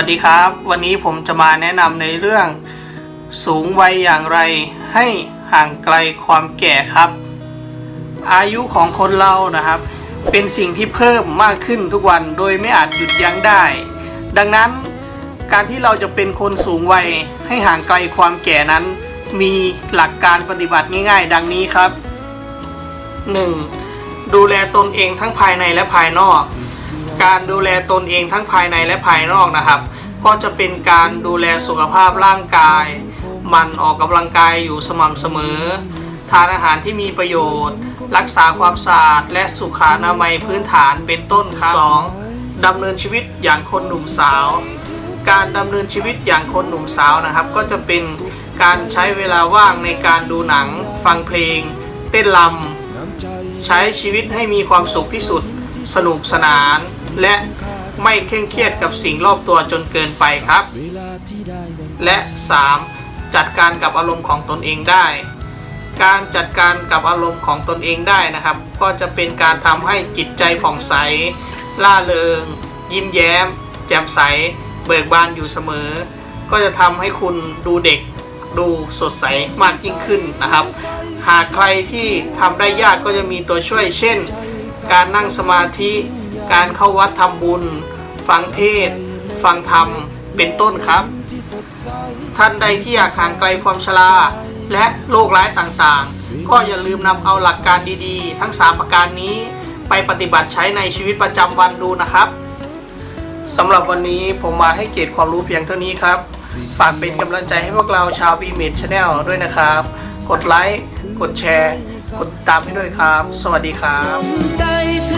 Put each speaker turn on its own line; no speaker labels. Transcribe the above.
วัสดีครับ วันนี้ผมจะมาแนะนำในเรื่อง สูงวัยอย่างไรให้ห่างไกลความแก่ครับ อายุของคนเรานะครับ เป็นสิ่งที่เพิ่มมากขึ้นทุกวันโดยไม่อาจหยุดยั้งได้ ดังนั้นการที่เราจะเป็นคนสูงวัยให้ห่างไกลความแก่นั้น มีหลักการปฏิบัติง่ายๆ ดังนี้ครับ 1. ดูแลตนเองทั้งภายในและภายนอก การดูแลตนเองทั้งภายในและภายนอกนะครับ ก็จะเป็นการดูแลสุขภาพร่างกายมันออกกำลังกายอยู่สม่ำเสมอ ทานอาหารที่มีประโยชน์ รักษาความสะอาดและสุขอนามัยพื้นฐานเป็นต้นครับ 2. ดำเนินชีวิตอย่างคนหนุ่มสาว การดำเนินชีวิตอย่างคนหนุ่มสาวนะครับ ก็จะเป็นการใช้เวลาว่างในการดูหนัง ฟังเพลง เต้นรำใช้ชีวิตให้มีความสุขที่สุด สนุกสนาน และไม่เคร่งเครียดกับสิ่งรอบตัวจนเกินไปครับ และ 3. จัดการกับอารมณ์ของตนเองได้ การจัดการกับอารมณ์ของตนเองได้นะครับ ก็จะเป็นการทำให้จิตใจผ่องใส ล่าเริง ยิ้มแย้ม แจ่มใส เบิกบานอยู่เสมอ ก็จะทำให้คุณดูเด็กดูสดใสมากยิ่งขึ้นนะครับ หากใครที่ทำได้ยากก็จะมีตัวช่วยเช่น การนั่งสมาธิ การเข้าวัดทำบุญ ฟังเทศ ฟังธรรม เป็นต้นครับ ท่านใดที่อยากห่างไกลความชรา และโรคร้ายต่างๆ ก็อย่าลืมนำเอาหลักการดีๆ ทั้ง 3 ประการนี้ไปปฏิบัติใช้ในชีวิตประจำวันดูนะครับสำหรับวันนี้ผมมาให้เกียรติความรู้เพียงเท่านี้ครับ ฝากเป็นกำลังใจให้พวกเราชาว b ีเมดชาแนลด้วยนะครับ กดไลค์ กดแชร์ กดติดตามให้ด้วยครับ สวัสดีครับ